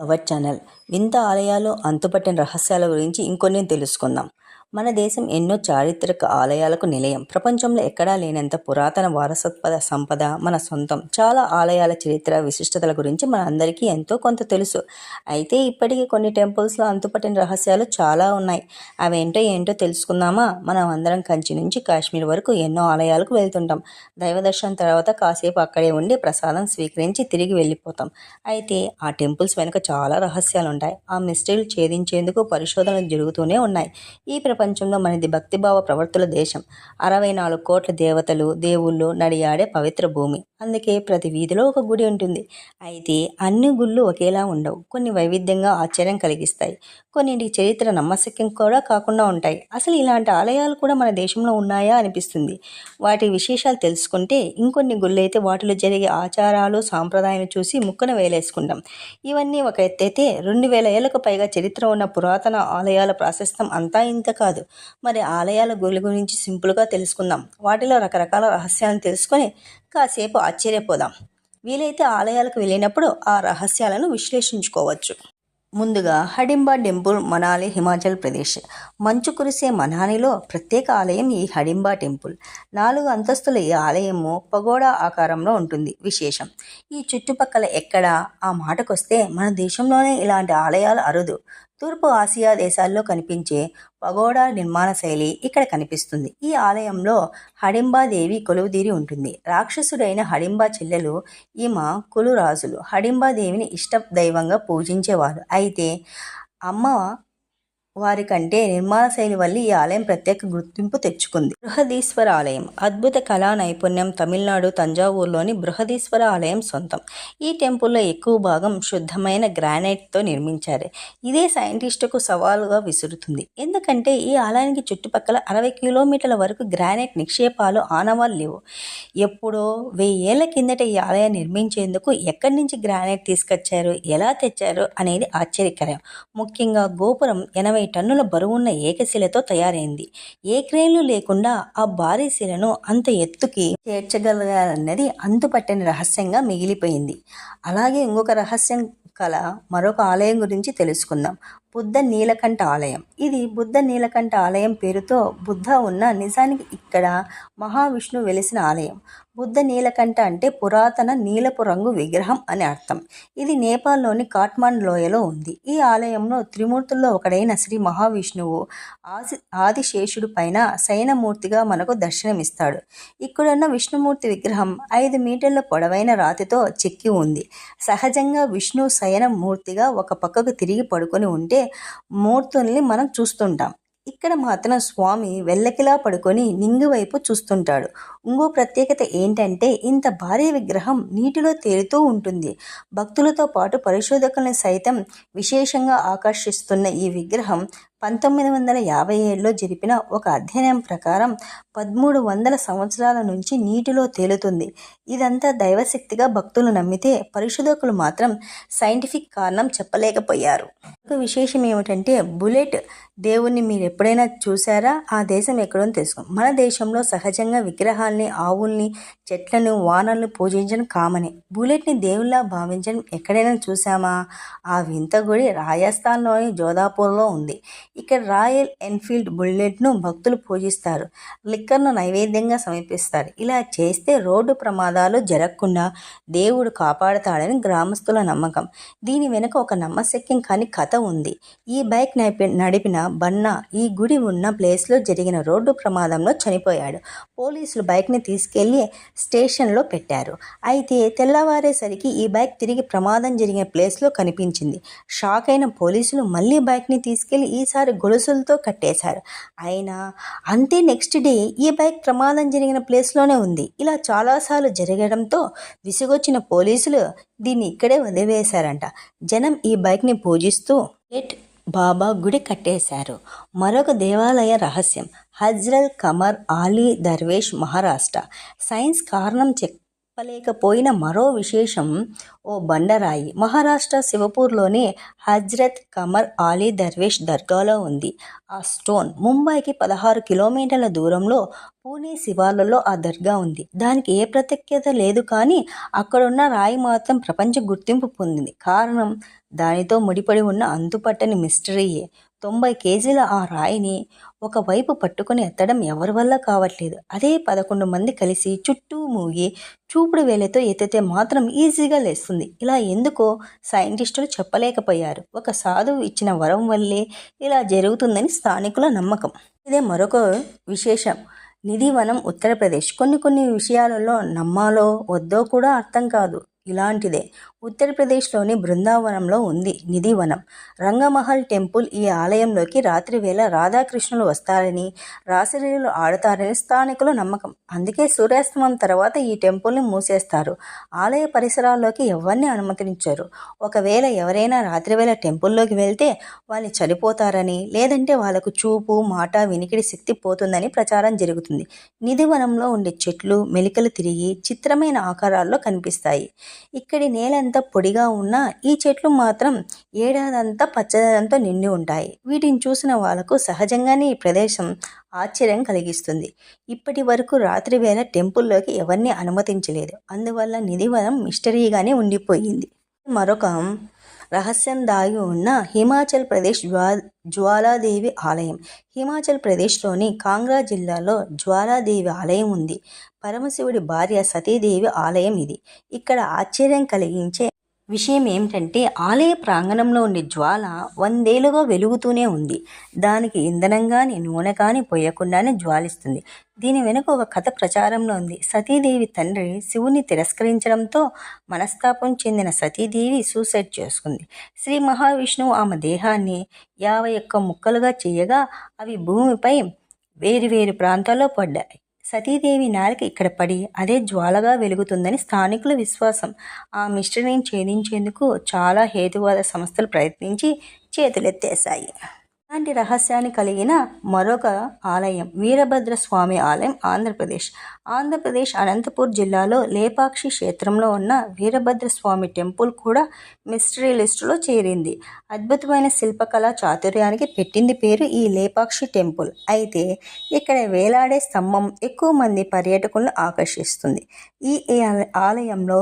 Our channel. వింత ఆలయాలు అంతుపట్టిన రహస్యాల గురించి ఇంకొన్ని తెలుసుకుందాం. మన దేశం ఎన్నో చారిత్రక ఆలయాలకు నిలయం. ప్రపంచంలో ఎక్కడా లేనంత పురాతన వారసత్వ సంపద మన సొంతం. చాలా ఆలయాల చరిత్ర విశిష్టతల గురించి మన అందరికీ ఎంతో కొంత తెలుసు. అయితే ఇప్పటికీ కొన్ని టెంపుల్స్లో అంతుపట్టిన రహస్యాలు చాలా ఉన్నాయి. అవేంటో ఏంటో తెలుసుకుందామా? మనం అందరం కంచి నుంచి కాశ్మీర్ వరకు ఎన్నో ఆలయాలకు వెళ్తుంటాం. దైవ దర్శనం తర్వాత కాసేపు అక్కడే ఉండి ప్రసాదం స్వీకరించి తిరిగి వెళ్ళిపోతాం. అయితే ఆ టెంపుల్స్ వెనుక చాలా రహస్యాలు ఉంటాయి ఆ మిస్టరీలు ఛేదించేందుకు పరిశోధనలు జరుగుతూనే ఉన్నాయి. ఈ ప్రపంచంలో మనది భక్తిభావ ప్రవర్తుల దేశం. అరవై నాలుగు కోట్ల దేవతలు దేవుళ్ళు నడియాడే పవిత్ర భూమి. అందుకే ప్రతి వీధిలో ఒక గుడి ఉంటుంది. అయితే అన్ని గుళ్ళు ఒకేలా ఉండవు. కొన్ని వైవిధ్యంగా ఆశ్చర్యం కలిగిస్తాయి. కొన్నింటి చరిత్ర నమ్మశక్యం కూడా కాకుండా ఉంటాయి. అసలు ఇలాంటి ఆలయాలు కూడా మన దేశంలో ఉన్నాయా అనిపిస్తుంది. వాటి విశేషాలు తెలుసుకుంటే ఇంకొన్ని గుళ్ళైతే వాటిలో జరిగే ఆచారాలు సాంప్రదాయాలు చూసి ముక్కన వేలేసుకుంటాం. ఇవన్నీ ఒక ఎత్తైతే రెండు వేల ఏళ్ళకు పైగా చరిత్ర ఉన్న పురాతన ఆలయాల ప్రాశస్తం అంతా ఇంత కాదు. మరి ఆలయాల గుడి గురించి సింపుల్గా తెలుసుకుందాం. వాటిలో రకరకాల రహస్యాలను తెలుసుకొని కాసేపు ఆశ్చర్యపోదాం. వీలైతే ఆలయాలకు వెళ్ళినప్పుడు ఆ రహస్యాలను విశ్లేషించుకోవచ్చు. ముందుగా హడింబా టెంపుల్ మనాలి హిమాచల్ ప్రదేశ్. మంచు కురిసే మనాలిలో ప్రత్యేక ఆలయం ఈ హడింబా టెంపుల్. నాలుగు అంతస్తుల ఈ ఆలయము పగోడా ఆకారంలో ఉంటుంది. విశేషం ఈ చుట్టుపక్కల ఎక్కడ? ఆ మాటకొస్తే మన దేశంలోనే ఇలాంటి ఆలయాలు అరుదు. తూర్పు ఆసియా దేశాల్లో కనిపించే పగోడా నిర్మాణ శైలి ఇక్కడ కనిపిస్తుంది. ఈ ఆలయంలో హడింబాదేవి కొలువుదీరి ఉంటుంది. రాక్షసుడైన హడింబా చెల్లెలు ఈమె కులురాజులు. హడింబాదేవిని ఇష్ట దైవంగా పూజించేవారు. అయితే అమ్మ వారి కంటే నిర్మాణ శైలి వల్ల ఈ ఆలయం ప్రత్యేక గుర్తింపు తెచ్చుకుంది. బృహదీశ్వర ఆలయం. అద్భుత కళా నైపుణ్యం తమిళనాడు తంజావూరులోని బృహదీశ్వర ఆలయం సొంతం. ఈ టెంపుల్లో ఎక్కువ భాగం శుద్ధమైన గ్రానైట్తో నిర్మించారు. ఇదే సైంటిస్టుకు సవాలుగా విసురుతుంది. ఎందుకంటే ఈ ఆలయానికి చుట్టుపక్కల అరవై కిలోమీటర్ల వరకు గ్రానైట్ నిక్షేపాలు ఆనవాలు లేవు. ఎప్పుడో వెయ్యేళ్ళ కిందట ఈ ఆలయం నిర్మించేందుకు ఎక్కడి నుంచి గ్రానైట్ తీసుకొచ్చారు ఎలా తెచ్చారు అనేది ఆశ్చర్యకరం. ముఖ్యంగా గోపురం ఎనభై టన్నుల బరువున్న ఏకశిలతో తయారైంది. ఏ క్రేన్లు లేకుండా ఆ భారీ శిలను అంత ఎత్తుకి చేర్చగలగాలన్నది అంతుపట్టని రహస్యంగా మిగిలిపోయింది. అలాగే ఇంకొక రహస్యం కల మరొక ఆలయం గురించి తెలుసుకుందాం. బుద్ధ నీలకంఠ ఆలయం. ఇది బుద్ధ నీలకంఠ ఆలయం పేరుతో బుద్ధ ఉన్న నిజానికి ఇక్కడ మహావిష్ణువు వెలిసిన ఆలయం. బుద్ధ నీలకంఠ అంటే పురాతన నీలపు రంగు విగ్రహం అని అర్థం. ఇది నేపాల్లోని కాట్మాండ్ లోయలో ఉంది. ఈ ఆలయంలో త్రిమూర్తుల్లో ఒకడైన శ్రీ మహావిష్ణువు ఆది ఆదిశేషుడు పైన శయనమూర్తిగా మనకు దర్శనమిస్తాడు. ఇక్కడున్న విష్ణుమూర్తి విగ్రహం ఐదు మీటర్ల పొడవైన రాతితో చెక్కి ఉంది. సహజంగా విష్ణు శయన మూర్తిగా ఒక పక్కకు తిరిగి పడుకొని ఉంటే మూర్తుల్ని మనం చూస్తుంటాం. ఇక్కడ మాత్రం స్వామి వెల్లకిలా పడుకొని నింగి వైపు చూస్తుంటాడు. ఇంకో ప్రత్యేకత ఏంటంటే ఇంత భారీ విగ్రహం నీటిలో తేలుతూ ఉంటుంది. భక్తులతో పాటు పరిశోధకులను సైతం విశేషంగా ఆకర్షిస్తున్న ఈ విగ్రహం పంతొమ్మిది వందల యాభై ఏడులో జరిపిన ఒక అధ్యయనం ప్రకారం పదమూడు వందల సంవత్సరాల నుంచి నీటిలో తేలుతుంది. ఇదంతా దైవశక్తిగా భక్తులు నమ్మితే పరిశోధకులు మాత్రం సైంటిఫిక్ కారణం చెప్పలేకపోయారు. ఒక విశేషం ఏమిటంటే బుల్లెట్ దేవుణ్ణి మీరు ఎప్పుడైనా చూసారా ఆ దేశం ఎక్కడో తెలుసుకో మన దేశంలో సహజంగా విగ్రహాల్ని ఆవుల్ని చెట్లను వానల్ని పూజించడం కామనే. బుల్లెట్ని దేవుళ్ళ భావించడం ఎక్కడైనా చూసామా ఆ వింత గుడి రాజస్థాన్లోని జోధాపూర్లో ఉంది. ఇక్కడ రాయల్ ఎన్ఫీల్డ్ బుల్లెట్ను భక్తులు పూజిస్తారు. లిక్కర్ను నైవేద్యంగా సమర్పిస్తారు. ఇలా చేస్తే రోడ్డు ప్రమాదాలు జరగకుండా దేవుడు కాపాడుతాడని గ్రామస్తుల నమ్మకం. దీని వెనుక ఒక నమ్మశక్యం కాని కథ ఉంది. ఈ బైక్ నడిపి నడిపిన బన్నా ఈ గుడి ఉన్న ప్లేస్లో జరిగిన రోడ్డు ప్రమాదంలో చనిపోయాడు. పోలీసులు బైక్ని తీసుకెళ్ళి స్టేషన్లో పెట్టారు. అయితే తెల్లవారేసరికి ఈ బైక్ తిరిగి ప్రమాదం జరిగిన ప్లేస్లో కనిపించింది. షాక్ అయిన పోలీసులు మళ్ళీ బైక్ని తీసుకెళ్ళి ఈసారి గొలుసులతో కట్టేశారు. అయినా అంతే నెక్స్ట్ డే ఈ బైక్ ప్రమాదం జరిగిన ప్లేస్లోనే ఉంది. ఇలా చాలాసార్లు జరగడంతో విసుగొచ్చిన పోలీసులు దీన్ని ఇక్కడే వదిలివేశారంట. జనం ఈ బైక్ని పూజిస్తూ ఎట్ బాబా గుడి కట్టేశారు. మరొక దేవాలయ రహస్యం. హజ్రల్ కమర్ ఆలీ దర్వేష్ మహారాష్ట్ర. సైన్స్ కారణం చెక్ చెప్పలేకపోయిన మరో విశేషం ఓ బండరాయి. మహారాష్ట్ర శివపూర్లోని హజ్రత్ కమర్ ఆలీ దర్వేష్ దర్గాలో ఉంది. ఆ స్టోన్ ముంబైకి పదహారు కిలోమీటర్ల దూరంలో పూణే శివార్లలో ఆ దర్గా ఉంది. దానికి ఏ ప్రత్యేకత లేదు కానీ అక్కడున్న రాయి మాత్రం ప్రపంచ గుర్తింపు పొందింది. కారణం దానితో ముడిపడి ఉన్న అంతుపట్టని మిస్టరీయే. తొంభై కేజీల ఆ రాయిని ఒకవైపు పట్టుకొని ఎత్తడం ఎవరి వల్ల కావట్లేదు. అదే పదకొండు మంది కలిసి చుట్టూ మూగి చూపుడు వేలతో ఎత్తితే మాత్రం ఈజీగా లేస్తుంది. ఇలా ఎందుకో సైంటిస్టులు చెప్పలేకపోయారు. ఒక సాధువు ఇచ్చిన వరం వల్లే ఇలా జరుగుతుందని స్థానికుల నమ్మకం. ఇదే మరొక విశేషం. నిధివనం ఉత్తరప్రదేశ్. కొన్ని కొన్ని విషయాలలో నమ్మాలో వద్దో కూడా అర్థం కాదు. ఇలాంటిదే. ఉత్తరప్రదేశ్లోని బృందావనంలో ఉంది నిధివనం. రంగమహల్ టెంపుల్ ఈ ఆలయంలోకి రాత్రివేళ రాధాకృష్ణులు వస్తారని రాసలీలలు ఆడతారని స్థానికుల నమ్మకం. అందుకే సూర్యాస్తమం తర్వాత ఈ టెంపుల్ని మూసేస్తారు. ఆలయ పరిసరాల్లోకి ఎవరిని అనుమతించరు. ఒకవేళ ఎవరైనా రాత్రివేళ టెంపుల్లోకి వెళ్తే వాళ్ళు చనిపోతారని లేదంటే వాళ్ళకు చూపు మాట వినికిడి శక్తి పోతుందని ప్రచారం జరుగుతుంది. నిధివనంలో ఉండే చెట్లు మెలికలు తిరిగి చిత్రమైన ఆకారాల్లో కనిపిస్తాయి. ఇక్కడి నేల నేలంతా పొడిగా ఉన్నా ఈ చెట్లు మాత్రం ఏడాదంతా పచ్చదనంతో నిండి ఉంటాయి. వీటిని చూసిన వాళ్ళకు సహజంగానే ఈ ప్రదేశం ఆశ్చర్యం కలిగిస్తుంది. ఇప్పటి వరకు రాత్రి వేళ టెంపుల్లోకి ఎవరిని అనుమతించలేదు. అందువల్ల నిధివనం మిస్టరీగానే ఉండిపోయింది. మరొక రహస్యం దాగి ఉన్న హిమాచల్ ప్రదేశ్ జ్వా జ్వాలాదేవి ఆలయం. హిమాచల్ ప్రదేశ్లోని కాంగ్రా జిల్లాలో జ్వాలాదేవి ఆలయం ఉంది. పరమశివుడి భార్య సతీదేవి ఆలయం ఇది. ఇక్కడ ఆశ్చర్యం కలిగించే విషయం ఏమిటంటే ఆలయ ప్రాంగణంలో ఉండే జ్వాల వందేలుగా వెలుగుతూనే ఉంది. దానికి ఇంధనం కానీ నూనె కానీ పోయకుండానే జ్వాలిస్తుంది. దీని వెనుక ఒక కథ ప్రచారంలో ఉంది. సతీదేవి తండ్రి శివుని తిరస్కరించడంతో మనస్తాపం చెందిన సతీదేవి సూసైడ్ చేసుకుంది. శ్రీ మహావిష్ణువు ఆమె దేహాన్ని యాభై ఒక్క ముక్కలుగా చేయగా అవి భూమిపై వేరు వేరు ప్రాంతాల్లో పడ్డాయి. సతీదేవి నాలిక ఇక్కడ పడి అదే జ్వాలగా వెలుగుతుందని స్థానికుల విశ్వాసం. ఆ మిస్టరీని ఛేదించేందుకు చాలా హేతువాద సంస్థలు ప్రయత్నించి చేతులెత్తేశాయి. ఇలాంటి రహస్యాన్ని కలిగిన మరొక ఆలయం? వీరభద్ర స్వామి ఆలయం ఆంధ్రప్రదేశ్. ఆంధ్రప్రదేశ్ అనంతపూర్ జిల్లాలో లేపాక్షి క్షేత్రంలో ఉన్న వీరభద్ర స్వామి టెంపుల్ కూడా మిస్టరీ లిస్టులో చేరింది. అద్భుతమైన శిల్పకళా చాతుర్యానికి పెట్టింది పేరు ఈ లేపాక్షి టెంపుల్. అయితే ఇక్కడ వేలాడే స్తంభం ఎక్కువ మంది పర్యాటకులను ఆకర్షిస్తుంది. ఈ ఆలయంలో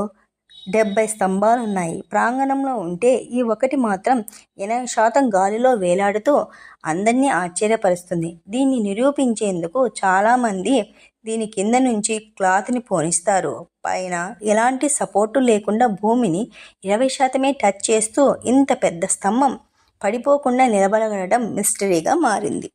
డెబ్బై స్తంభాలు ఉన్నాయి ప్రాంగణంలో ఉంటే ఈ ఒకటి మాత్రం ఎనభై శాతం గాలిలో వేలాడుతూ అందరినీ ఆశ్చర్యపరుస్తుంది. దీన్ని నిరూపించేందుకు చాలామంది దీని కింద నుంచి క్లాత్ని పోనిస్తారు. పైన ఎలాంటి సపోర్టు లేకుండా భూమిని ఇరవై శాతమే టచ్ చేస్తూ ఇంత పెద్ద స్తంభం పడిపోకుండా నిలబడగలడం మిస్టరీగా మారింది.